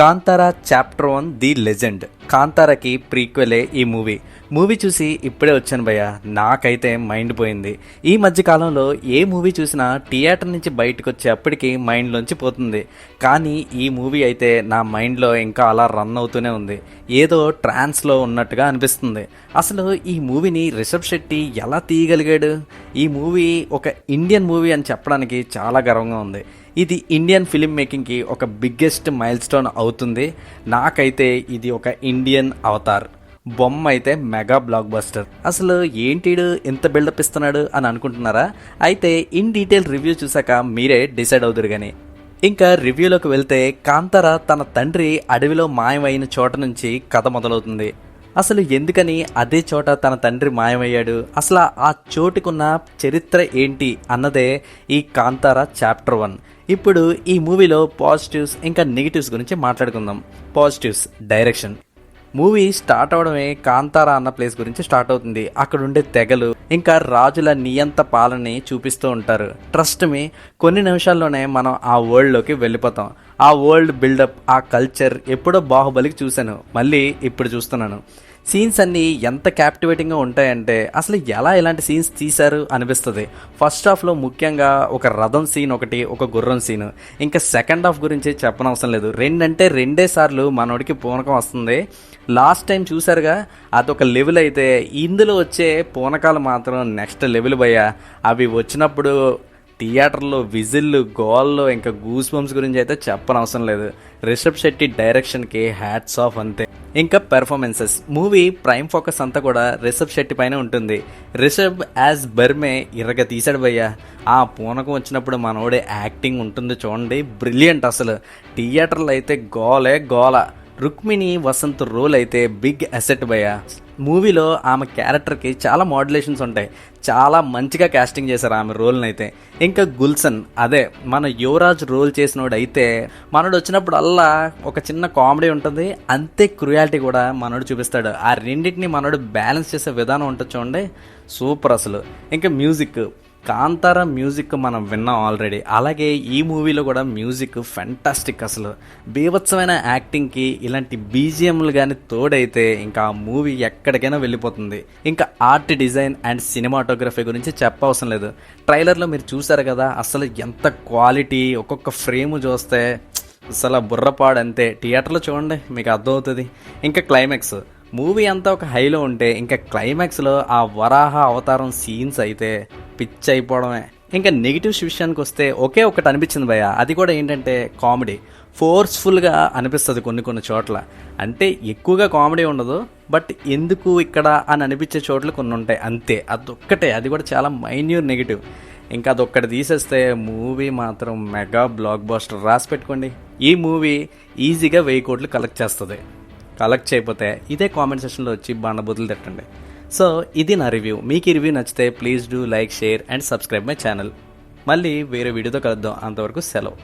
Kantara chapter one the legend. కాంతారాకి ప్రీక్వెలే ఈ movie. Movie చూసి ఇప్పుడే వచ్చాను భయ్య. నాకైతే మైండ్ పోయింది. ఈ మధ్య కాలంలో ఏ మూవీ చూసినా థియేటర్ నుంచి బయటకు వచ్చేప్పటికి మైండ్లోంచి పోతుంది. కానీ ఈ మూవీ అయితే నా మైండ్లో ఇంకా అలా రన్ అవుతూనే ఉంది. ఏదో ట్రాన్స్లో ఉన్నట్టుగా అనిపిస్తుంది. అసలు ఈ మూవీని రిషబ్ శెట్టి ఎలా తీయగలిగాడు? ఈ మూవీ ఒక ఇండియన్ మూవీ అని చెప్పడానికి చాలా గర్వంగా ఉంది. ఇది ఇండియన్ ఫిలిం మేకింగ్కి ఒక బిగ్గెస్ట్ మైల్ స్టోన్ అవుతుంది. నాకైతే ఇది ఒక ఇండియన్ అవతార్. బొమ్మ అయితే మెగా బ్లాక్ బస్టర్ అసలు ఏంటిడు ఇంత బిల్డప్ ఇస్తున్నాడు అని అనుకుంటున్నారా? అయితే ఇన్ డీటెయిల్ రివ్యూ చూసాక మీరే డిసైడ్ అవుదురు కానీ ఇంకా రివ్యూలోకి వెళ్తే కాంతార తన తండ్రి అడవిలో మాయమైన చోట నుంచి కథ మొదలవుతుంది. అసలు ఎందుకని అదే చోట తన తండ్రి మాయమయ్యాడు? అసలు ఆ చోటుకున్న చరిత్ర ఏంటి అన్నదే ఈ కాంతార చాప్టర్ వన్ ఇప్పుడు ఈ మూవీలో పాజిటివ్స్ ఇంకా నెగిటివ్స్ గురించి మాట్లాడుకుందాం. పాజిటివ్స్ డైరెక్షన్ మూవీ స్టార్ట్ అవడమే కాంతారా అన్న ప్లేస్ గురించి స్టార్ట్ అవుతుంది. అక్కడ ఉండే తెగలు ఇంకా రాజుల నియంత పాలని చూపిస్తూ ఉంటారు. ట్రస్ట్ మీ కొన్ని నిమిషాల్లోనే మనం ఆ వరల్డ్లోకి వెళ్ళిపోతాం. ఆ వరల్డ్ బిల్డప్ ఆ కల్చర్ ఎప్పుడో బాహుబలికి చూశాను. మళ్ళీ ఇప్పుడు చూస్తున్నాను. సీన్స్ అన్నీ ఎంత క్యాప్టివేటింగ్గా ఉంటాయంటే అసలు ఎలా ఇలాంటి సీన్స్ తీశారు అనిపిస్తుంది. ఫస్ట్ హాఫ్లో ముఖ్యంగా ఒక రథం సీన్ ఒకటి ఒక గుర్రం సీన్ ఇంకా సెకండ్ హాఫ్ గురించి చెప్పనవసరం లేదు. రెండంటే రెండే సార్లు మనోడికి పూనకం వస్తుంది. లాస్ట్ టైం చూసారుగా అదొక లెవెల్ అయితే ఇందులో వచ్చే పూనకాలు మాత్రం నెక్స్ట్ లెవెల్ భయ్యా. అవి వచ్చినప్పుడు థియేటర్లో విజిల్లు గోల్లో ఇంకా గూస్ బంప్స్ గురించి అయితే చెప్పనవసరం లేదు. రిషబ్ శెట్టి డైరెక్షన్కి హ్యాట్స్ ఆఫ్ అంతే. ఇంకా పెర్ఫార్మెన్సెస్ మూవీ ప్రైమ్ ఫోకస్ అంతా కూడా రిషబ్ శెట్టి పైన ఉంటుంది. రిషబ్ యాజ్ బర్మే ఇరగ తీసాడు భయ్యా. ఆ పూనకం వచ్చినప్పుడు మనోడే యాక్టింగ్ ఉంటుంది చూడండి. బ్రిలియంట్ అసలు. థియేటర్లో అయితే గోలే గోల. రుక్మిణి వసంత్ రోల్ అయితే బిగ్ అసెట్ భయ మూవీలో ఆమె క్యారెక్టర్కి చాలా మోడ్యులేషన్స్ ఉంటాయి. చాలా మంచిగా క్యాస్టింగ్ చేశారు ఆమె రోల్ని అయితే ఇంకా గుల్సన్ అదే మన యువరాజ్ రోల్ చేసినోడు అయితే మనోడు వచ్చినప్పుడు అల్లా ఒక చిన్న కామెడీ ఉంటుంది. అంతే క్రుయాలిటీ కూడా మనోడు చూపిస్తాడు. ఆ రెండింటిని మనోడు బ్యాలెన్స్ చేసే విధానం ఉంటుంది చూడండి. సూపర్ అసలు. ఇంకా మ్యూజిక్ కాంతార మ్యూజిక్ మనం విన్నాం ఆల్రెడీ అలాగే ఈ మూవీలో కూడా మ్యూజిక్ ఫెంటాస్టిక్ అసలు. బీభత్సమైన యాక్టింగ్కి ఇలాంటి బీజిఎంలు కానీ తోడైతే ఇంకా ఆ మూవీ ఎక్కడికైనా వెళ్ళిపోతుంది. ఇంకా ఆర్ట్ డిజైన్ అండ్ సినిమాటోగ్రఫీ గురించి చెప్పవసరం లేదు. ట్రైలర్లో మీరు చూసారు కదా అసలు ఎంత క్వాలిటీ ఒక్కొక్క ఫ్రేమ్ చూస్తే అసలు బుర్రపాడు అంతే. థియేటర్లో చూడండి మీకు అర్థమవుతుంది. ఇంకా క్లైమాక్స్ మూవీ అంతా ఒక హైలో ఉంటే ఇంకా క్లైమాక్స్లో ఆ వరాహ అవతారం సీన్స్ అయితే పిచ్ అయిపోవడమే ఇంకా నెగిటివ్స్ విషయానికి వస్తే ఒకే ఒకటి అనిపించింది భయ అది కూడా ఏంటంటే కామెడీ. ఫోర్స్ఫుల్గా అనిపిస్తుంది కొన్ని కొన్ని చోట్ల. అంటే ఎక్కువగా కామెడీ ఉండదు బట్ ఎందుకు ఇక్కడ అని అనిపించే చోట్లు కొన్ని ఉంటాయి. అంతే. అదొక్కటే. అది కూడా చాలా మైన్యూర్ నెగిటివ్. ఇంకా అదొక్కటి తీసేస్తే మూవీ మాత్రం మెగా బ్లాక్ బాస్టర్. రాసి పెట్టుకోండి. ఈ మూవీ ఈజీగా వెయ్యి కోట్లు కలెక్ట్ చేస్తుంది. కలెక్ట్ చేయకపోతే ఇదే కామెంట్ సెషన్లో వచ్చి బండబుద్ధులు తిట్టండి. సో ఇది నా రివ్యూ మీకు ఈ రివ్యూ నచ్చితే please do like share and subscribe my channel మళ్ళీ వేరే వీడియోతో కలుద్దాం. అంతవరకు సెలవు.